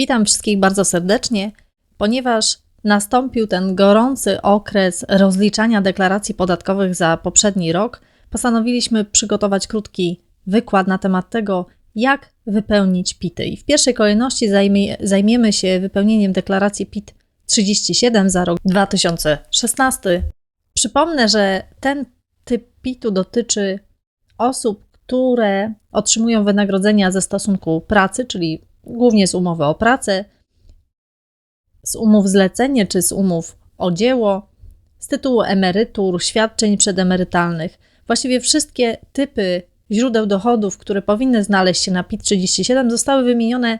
Witam wszystkich bardzo serdecznie, ponieważ nastąpił ten gorący okres rozliczania deklaracji podatkowych za poprzedni rok, postanowiliśmy przygotować krótki wykład na temat tego, jak wypełnić PIT. I w pierwszej kolejności zajmie, zajmiemy się wypełnieniem deklaracji PIT 37 za rok 2016. Przypomnę, że ten typ PIT-u dotyczy osób, które otrzymują wynagrodzenia ze stosunku pracy, czyli głównie z umowy o pracę, z umów zlecenie czy z umów o dzieło, z tytułu emerytur, świadczeń przedemerytalnych. Właściwie wszystkie typy źródeł dochodów, które powinny znaleźć się na PIT 37, zostały wymienione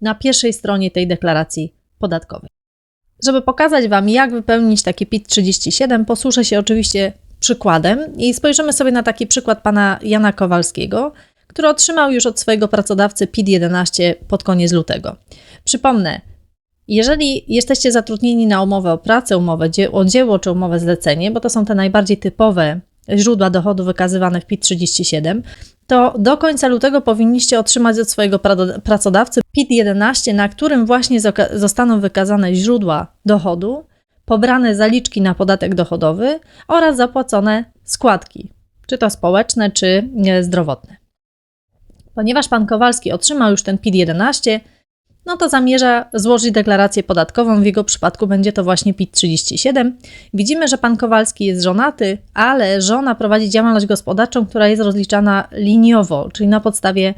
na pierwszej stronie tej deklaracji podatkowej. Żeby pokazać Wam, jak wypełnić taki PIT 37, posłużę się oczywiście przykładem i spojrzymy sobie na taki przykład pana Jana Kowalskiego, który otrzymał już od swojego pracodawcy PIT 11 pod koniec lutego. Przypomnę, jeżeli jesteście zatrudnieni na umowę o pracę, umowę o dzieło czy umowę zlecenie, bo to są te najbardziej typowe źródła dochodu wykazywane w PIT 37, to do końca lutego powinniście otrzymać od swojego pracodawcy PIT 11, na którym właśnie zostaną wykazane źródła dochodu, pobrane zaliczki na podatek dochodowy oraz zapłacone składki, czy to społeczne, czy zdrowotne. Ponieważ pan Kowalski otrzymał już ten PIT 11, no to zamierza złożyć deklarację podatkową. W jego przypadku będzie to właśnie PIT 37. Widzimy, że pan Kowalski jest żonaty, ale żona prowadzi działalność gospodarczą, która jest rozliczana liniowo, czyli na podstawie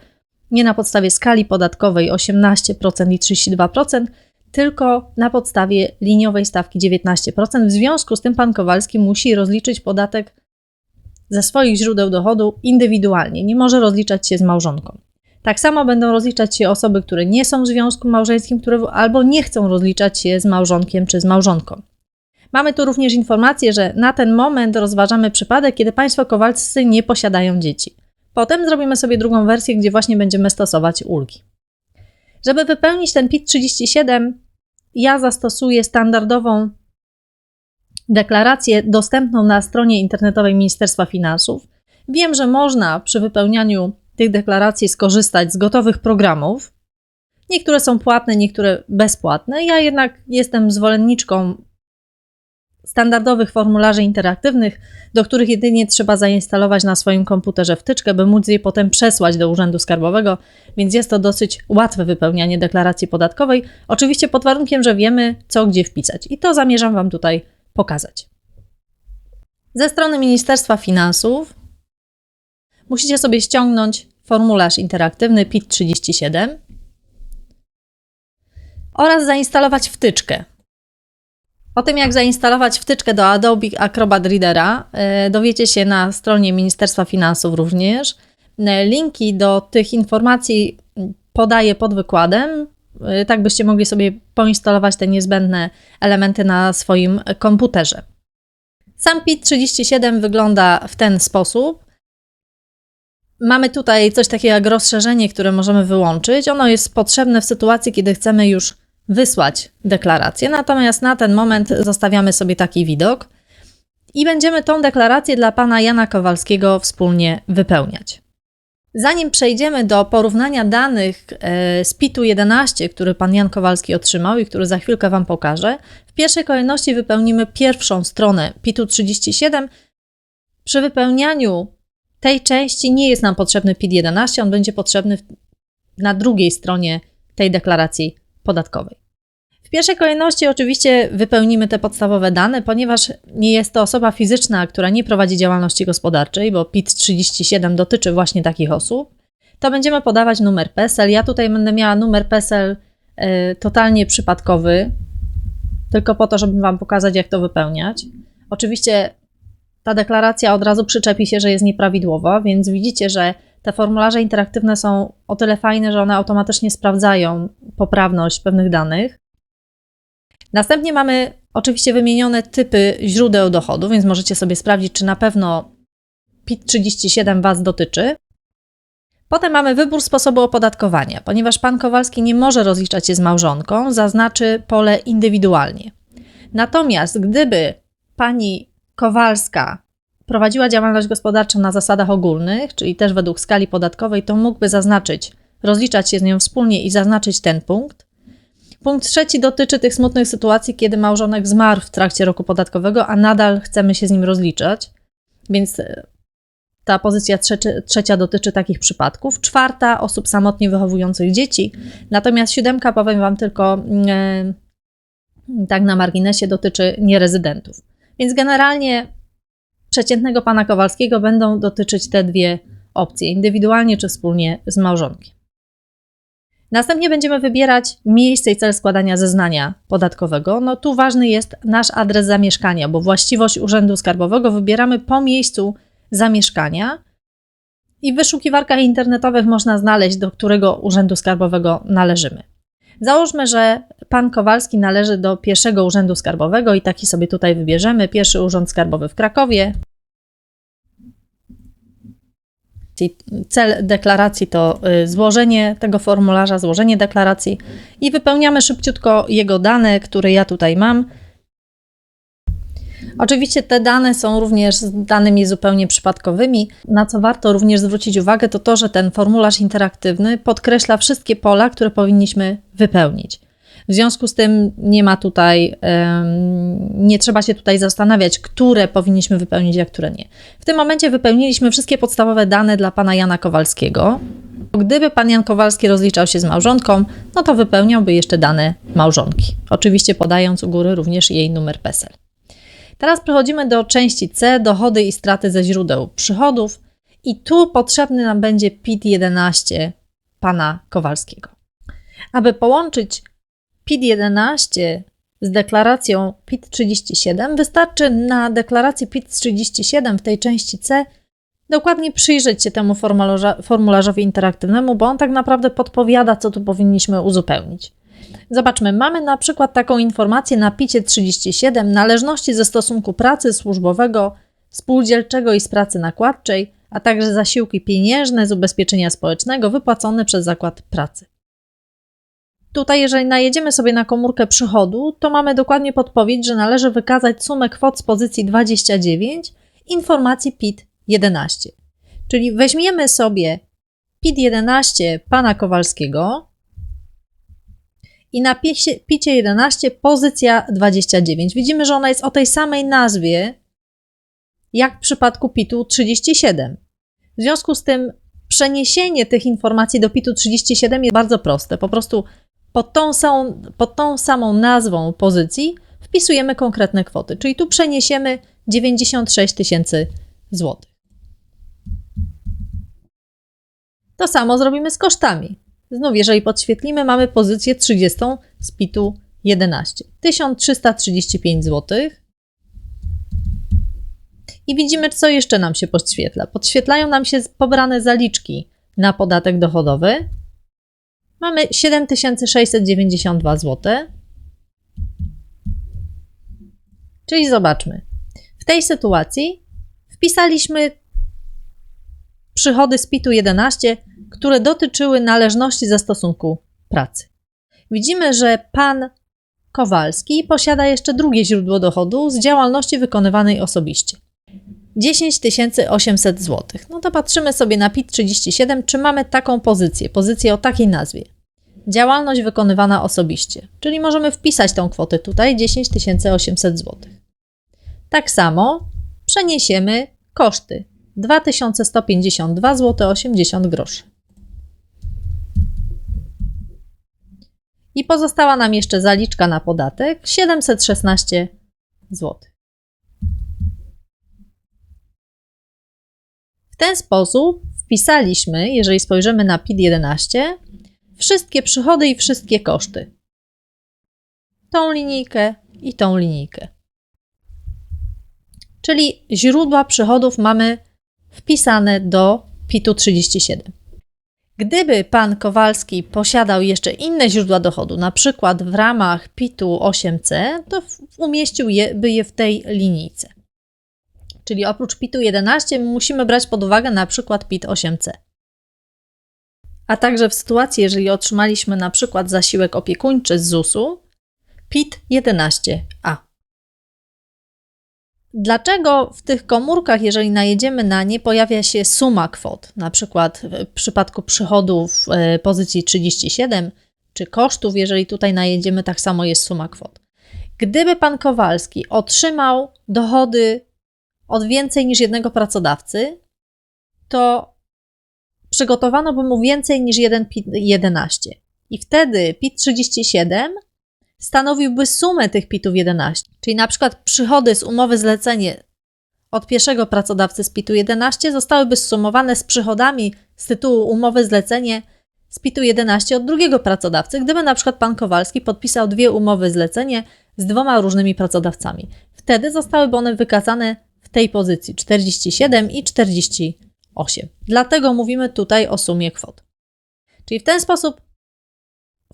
nie na podstawie skali podatkowej 18% i 32%, tylko na podstawie liniowej stawki 19%. W związku z tym pan Kowalski musi rozliczyć podatek ze swoich źródeł dochodu indywidualnie, nie może rozliczać się z małżonką. Tak samo będą rozliczać się osoby, które nie są w związku małżeńskim, które albo nie chcą rozliczać się z małżonkiem czy z małżonką. Mamy tu również informację, że na ten moment rozważamy przypadek, kiedy państwo kowalscy nie posiadają dzieci. Potem zrobimy sobie drugą wersję, gdzie właśnie będziemy stosować ulgi. Żeby wypełnić ten PIT 37, ja zastosuję standardową deklarację dostępną na stronie internetowej Ministerstwa Finansów. Wiem, że można przy wypełnianiu tych deklaracji skorzystać z gotowych programów. Niektóre są płatne, niektóre bezpłatne. Ja jednak jestem zwolenniczką standardowych formularzy interaktywnych, do których jedynie trzeba zainstalować na swoim komputerze wtyczkę, by móc je potem przesłać do Urzędu Skarbowego, więc jest to dosyć łatwe wypełnianie deklaracji podatkowej, oczywiście pod warunkiem, że wiemy, co gdzie wpisać. I to zamierzam Wam tutaj pokazać. Ze strony Ministerstwa Finansów musicie sobie ściągnąć formularz interaktywny PIT-37 oraz zainstalować wtyczkę. O tym, jak zainstalować wtyczkę do Adobe Acrobat Readera, e, dowiecie się na stronie Ministerstwa Finansów również. E, linki do tych informacji podaję pod wykładem, tak byście mogli sobie poinstalować te niezbędne elementy na swoim komputerze. Sam PIT-37 wygląda w ten sposób. Mamy tutaj coś takiego jak rozszerzenie, które możemy wyłączyć. Ono jest potrzebne w sytuacji, kiedy chcemy już wysłać deklarację, natomiast na ten moment zostawiamy sobie taki widok i będziemy tą deklarację dla pana Jana Kowalskiego wspólnie wypełniać. Zanim przejdziemy do porównania danych e, z PIT-u 11, który pan Jan Kowalski otrzymał i który za chwilkę wam pokażę, w pierwszej kolejności wypełnimy pierwszą stronę PIT-u 37. Przy wypełnianiu tej części nie jest nam potrzebny PIT 11, on będzie potrzebny na drugiej stronie tej deklaracji podatkowej. W pierwszej kolejności oczywiście wypełnimy te podstawowe dane, ponieważ nie jest to osoba fizyczna, która nie prowadzi działalności gospodarczej, bo PIT 37 dotyczy właśnie takich osób, to będziemy podawać numer PESEL. Ja tutaj będę miała numer PESEL y, totalnie przypadkowy, tylko po to, żeby Wam pokazać, jak to wypełniać. Oczywiście ta deklaracja od razu przyczepi się, że jest nieprawidłowa, więc widzicie, że te formularze interaktywne są o tyle fajne, że one automatycznie sprawdzają poprawność pewnych danych. Następnie mamy oczywiście wymienione typy źródeł dochodu, więc możecie sobie sprawdzić, czy na pewno PIT-37 Was dotyczy. Potem mamy wybór sposobu opodatkowania. Ponieważ pan Kowalski nie może rozliczać się z małżonką, zaznaczy pole indywidualnie. Natomiast gdyby pani Kowalska prowadziła działalność gospodarczą na zasadach ogólnych, czyli też według skali podatkowej, to mógłby zaznaczyć, rozliczać się z nią wspólnie i zaznaczyć ten punkt. Punkt trzeci dotyczy tych smutnych sytuacji, kiedy małżonek zmarł w trakcie roku podatkowego, a nadal chcemy się z nim rozliczać. Więc e, ta pozycja trzecia, dotyczy takich przypadków. Czwarta osób samotnie wychowujących dzieci. Natomiast siódemka, powiem Wam tylko e, tak na marginesie, dotyczy nierezydentów. Więc generalnie przeciętnego pana Kowalskiego będą dotyczyć te dwie opcje, indywidualnie czy wspólnie z małżonkiem. Następnie będziemy wybierać miejsce i cel składania zeznania podatkowego. No tu ważny jest nasz adres zamieszkania, bo właściwość Urzędu Skarbowego wybieramy po miejscu zamieszkania i w wyszukiwarkach internetowych można znaleźć, do którego Urzędu Skarbowego należymy. Załóżmy, że pan Kowalski należy do pierwszego Urzędu Skarbowego i taki sobie tutaj wybierzemy. Pierwszy Urząd Skarbowy w Krakowie, Cel deklaracji to y, złożenie tego formularza, złożenie deklaracji i wypełniamy szybciutko jego dane, które ja tutaj mam. Oczywiście te dane są również danymi zupełnie przypadkowymi. Na co warto również zwrócić uwagę, to to, że ten formularz interaktywny podkreśla wszystkie pola, które powinniśmy wypełnić. W związku z tym nie ma tutaj, nie trzeba się tutaj zastanawiać, które powinniśmy wypełnić, a które nie. W tym momencie wypełniliśmy wszystkie podstawowe dane dla pana Jana Kowalskiego. Gdyby pan Jan Kowalski rozliczał się z małżonką, no to wypełniałby jeszcze dane małżonki. Oczywiście podając u góry również jej numer PESEL. Teraz przechodzimy do części C, dochody i straty ze źródeł przychodów. I tu potrzebny nam będzie PIT-11 pana Kowalskiego. Aby połączyć PIT-11 z deklaracją PIT-37, wystarczy na deklaracji PIT-37 w tej części C dokładnie przyjrzeć się temu formularzowi interaktywnego, bo on tak naprawdę podpowiada, co tu powinniśmy uzupełnić. Zobaczmy, mamy na przykład taką informację na PIT 37 należności ze stosunku pracy służbowego, spółdzielczego i z pracy nakładczej, a także zasiłki pieniężne z ubezpieczenia społecznego wypłacone przez zakład pracy. Tutaj, jeżeli najedziemy sobie na komórkę przychodu, to mamy dokładnie podpowiedź, że należy wykazać sumę kwot z pozycji 29 informacji PIT 11. Czyli weźmiemy sobie PIT 11 pana Kowalskiego i na PIT 11 pozycja 29. Widzimy, że ona jest o tej samej nazwie jak w przypadku PIT-u 37. W związku z tym przeniesienie tych informacji do PIT-u 37 jest bardzo proste. Po prostu pod tą, samą, pod tą samą nazwą pozycji wpisujemy konkretne kwoty, czyli tu przeniesiemy 96 tysięcy złotych. To samo zrobimy z kosztami. Znów, jeżeli podświetlimy, mamy pozycję 30 z PIT-u 11. 1335 zł. I widzimy, co jeszcze nam się podświetla. Podświetlają nam się pobrane zaliczki na podatek dochodowy, mamy 7692 zł. Czyli zobaczmy. W tej sytuacji wpisaliśmy przychody z PIT-u 11, które dotyczyły należności ze stosunku pracy. Widzimy, że pan Kowalski posiada jeszcze drugie źródło dochodu z działalności wykonywanej osobiście. 10 800 zł. No to patrzymy sobie na PIT 37, czy mamy taką pozycję, pozycję o takiej nazwie. Działalność wykonywana osobiście, czyli możemy wpisać tą kwotę tutaj 10 800 zł. Tak samo przeniesiemy koszty 2152 zł 80 groszy. I pozostała nam jeszcze zaliczka na podatek 716 zł. W ten sposób wpisaliśmy, jeżeli spojrzymy na PIT 11, wszystkie przychody i wszystkie koszty. Tą linijkę i tą linijkę. Czyli źródła przychodów mamy wpisane do PIT-u 37. Gdyby pan Kowalski posiadał jeszcze inne źródła dochodu, na przykład w ramach PIT-u 8C, to umieścił je, by je w tej linijce. Czyli oprócz PIT-u 11 musimy brać pod uwagę na przykład PIT 8C a także w sytuacji, jeżeli otrzymaliśmy na przykład zasiłek opiekuńczy z ZUS-u, PIT 11a. Dlaczego w tych komórkach, jeżeli najedziemy na nie, pojawia się suma kwot? Na przykład w przypadku przychodów e, pozycji 37 czy kosztów, jeżeli tutaj najedziemy, tak samo jest suma kwot. Gdyby pan Kowalski otrzymał dochody od więcej niż jednego pracodawcy, to przygotowano by mu więcej niż jeden PIT 11. I wtedy PIT 37 stanowiłby sumę tych PIT-ów 11. Czyli na przykład przychody z umowy zlecenie od pierwszego pracodawcy z PIT-u 11 zostałyby zsumowane z przychodami z tytułu umowy zlecenie z PIT-u 11 od drugiego pracodawcy, gdyby na przykład pan Kowalski podpisał dwie umowy zlecenie z dwoma różnymi pracodawcami. Wtedy zostałyby one wykazane tej pozycji 47 i 48. Dlatego mówimy tutaj o sumie kwot. Czyli w ten sposób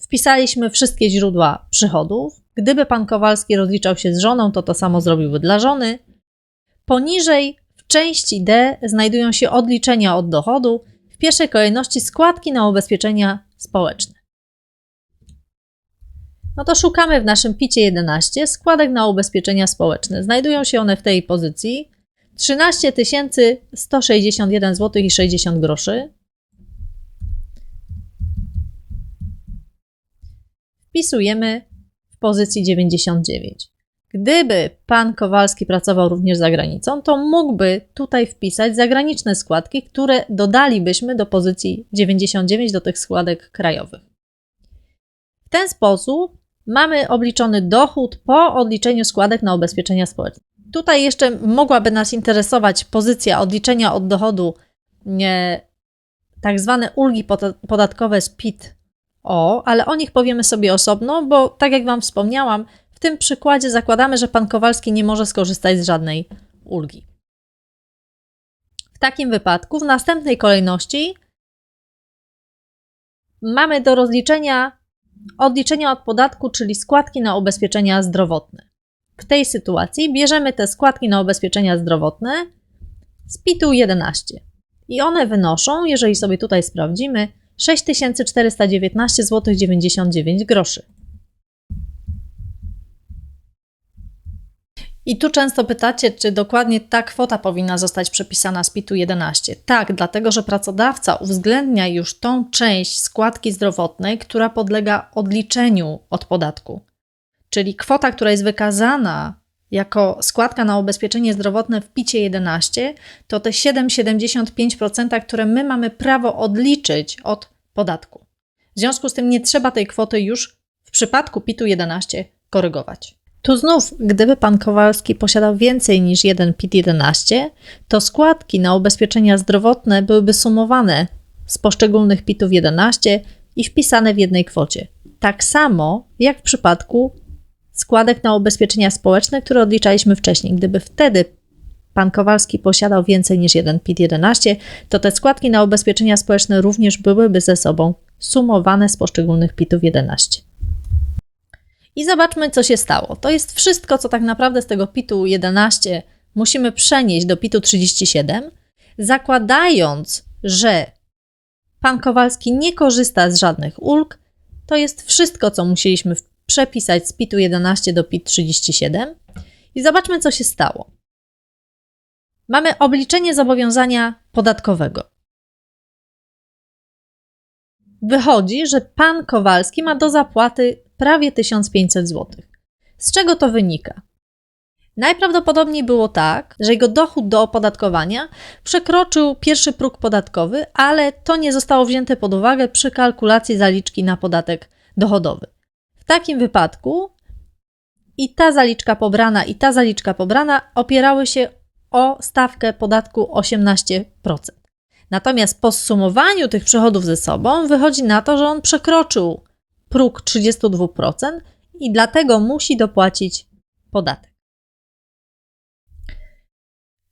wpisaliśmy wszystkie źródła przychodów. Gdyby pan Kowalski rozliczał się z żoną, to to samo zrobiłby dla żony. Poniżej w części D znajdują się odliczenia od dochodu, w pierwszej kolejności składki na ubezpieczenia społeczne. No to szukamy w naszym picie 11 składek na ubezpieczenia społeczne. Znajdują się one w tej pozycji 13 161 zł i 60 groszy. Wpisujemy w pozycji 99. Gdyby pan Kowalski pracował również za granicą, to mógłby tutaj wpisać zagraniczne składki, które dodalibyśmy do pozycji 99 do tych składek krajowych. W ten sposób mamy obliczony dochód po odliczeniu składek na ubezpieczenia społeczne. Tutaj jeszcze mogłaby nas interesować pozycja odliczenia od dochodu, tak zwane ulgi podatkowe z PIT-O, ale o nich powiemy sobie osobno, bo tak jak Wam wspomniałam, w tym przykładzie zakładamy, że Pan Kowalski nie może skorzystać z żadnej ulgi. W takim wypadku, w następnej kolejności mamy do rozliczenia odliczenia od podatku, czyli składki na ubezpieczenia zdrowotne. W tej sytuacji bierzemy te składki na ubezpieczenia zdrowotne z PIT-u 11 i one wynoszą, jeżeli sobie tutaj sprawdzimy, 6419 zł 99 groszy. I tu często pytacie, czy dokładnie ta kwota powinna zostać przepisana z PIT-u 11. Tak, dlatego że pracodawca uwzględnia już tą część składki zdrowotnej, która podlega odliczeniu od podatku. Czyli kwota, która jest wykazana jako składka na ubezpieczenie zdrowotne w PIT 11, to te 7,75%, które my mamy prawo odliczyć od podatku. W związku z tym nie trzeba tej kwoty już w przypadku PIT-u 11 korygować. Tu znów, gdyby pan Kowalski posiadał więcej niż jeden PIT-11, to składki na ubezpieczenia zdrowotne byłyby sumowane z poszczególnych PIT-ów 11 i wpisane w jednej kwocie. Tak samo jak w przypadku składek na ubezpieczenia społeczne, które odliczaliśmy wcześniej. Gdyby wtedy pan Kowalski posiadał więcej niż jeden PIT-11, to te składki na ubezpieczenia społeczne również byłyby ze sobą sumowane z poszczególnych PIT-ów 11. I zobaczmy, co się stało. To jest wszystko, co tak naprawdę z tego PIT-u 11 musimy przenieść do PIT-u 37, zakładając, że pan Kowalski nie korzysta z żadnych ulg. To jest wszystko, co musieliśmy przepisać z PIT-u 11 do PIT 37. I zobaczmy, co się stało. Mamy obliczenie zobowiązania podatkowego. Wychodzi, że pan Kowalski ma do zapłaty prawie 1500 zł. Z czego to wynika? Najprawdopodobniej było tak, że jego dochód do opodatkowania przekroczył pierwszy próg podatkowy, ale to nie zostało wzięte pod uwagę przy kalkulacji zaliczki na podatek dochodowy. W takim wypadku i ta zaliczka pobrana, i ta zaliczka pobrana opierały się o stawkę podatku 18%. Natomiast po zsumowaniu tych przychodów ze sobą wychodzi na to, że on przekroczył próg 32% i dlatego musi dopłacić podatek.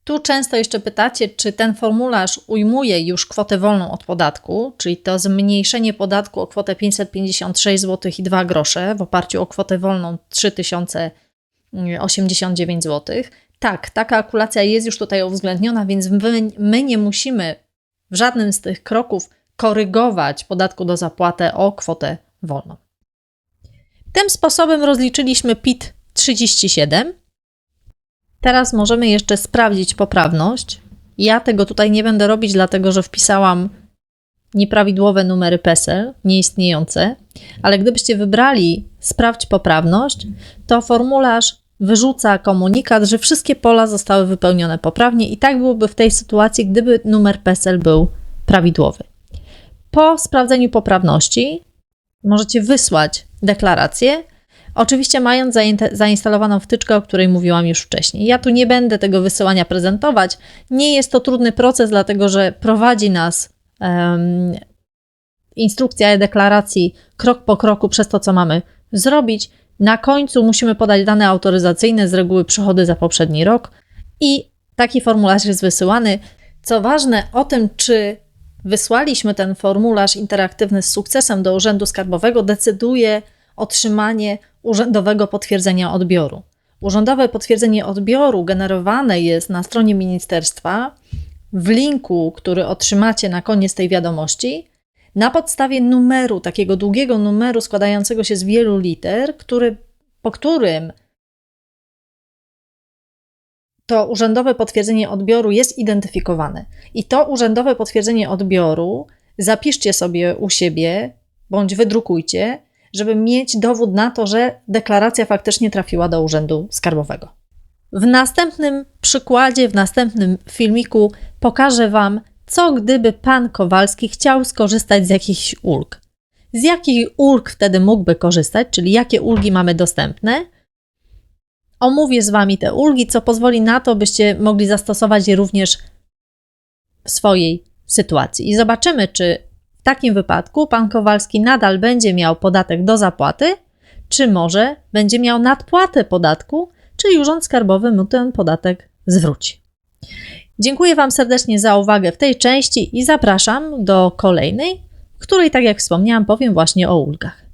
Tu często jeszcze pytacie, czy ten formularz ujmuje już kwotę wolną od podatku, czyli to zmniejszenie podatku o kwotę 556 zł i 2 grosze w oparciu o kwotę wolną 3089 zł. Tak, ta kalkulacja jest już tutaj uwzględniona, więc my, my nie musimy w żadnym z tych kroków korygować podatku do zapłaty o kwotę wolną. Tym sposobem rozliczyliśmy PIT 37. Teraz możemy jeszcze sprawdzić poprawność. Ja tego tutaj nie będę robić, dlatego że wpisałam nieprawidłowe numery PESEL, nieistniejące, ale gdybyście wybrali sprawdź poprawność, to formularz wyrzuca komunikat, że wszystkie pola zostały wypełnione poprawnie i tak byłoby w tej sytuacji, gdyby numer PESEL był prawidłowy. Po sprawdzeniu poprawności możecie wysłać deklarację, oczywiście mając zainstalowaną wtyczkę, o której mówiłam już wcześniej. Ja tu nie będę tego wysyłania prezentować. Nie jest to trudny proces, dlatego że prowadzi nas um, instrukcja e-deklaracji krok po kroku przez to, co mamy zrobić. Na końcu musimy podać dane autoryzacyjne, z reguły przychody za poprzedni rok i taki formularz jest wysyłany. Co ważne, o tym, czy wysłaliśmy ten formularz interaktywny z sukcesem do Urzędu Skarbowego, decyduje otrzymanie urzędowego potwierdzenia odbioru. Urzędowe potwierdzenie odbioru generowane jest na stronie ministerstwa w linku, który otrzymacie na koniec tej wiadomości, na podstawie numeru, takiego długiego numeru składającego się z wielu liter, który, po którym to urzędowe potwierdzenie odbioru jest identyfikowane. I to urzędowe potwierdzenie odbioru zapiszcie sobie u siebie bądź wydrukujcie, żeby mieć dowód na to, że deklaracja faktycznie trafiła do urzędu skarbowego. W następnym przykładzie, w następnym filmiku pokażę Wam, co gdyby pan Kowalski chciał skorzystać z jakichś ulg. Z jakich ulg wtedy mógłby korzystać, czyli jakie ulgi mamy dostępne? Omówię z Wami te ulgi, co pozwoli na to, byście mogli zastosować je również w swojej sytuacji. I zobaczymy, czy w takim wypadku pan Kowalski nadal będzie miał podatek do zapłaty, czy może będzie miał nadpłatę podatku, czyli Urząd Skarbowy mu ten podatek zwróci. Dziękuję Wam serdecznie za uwagę w tej części i zapraszam do kolejnej, w której, tak jak wspomniałam, powiem właśnie o ulgach.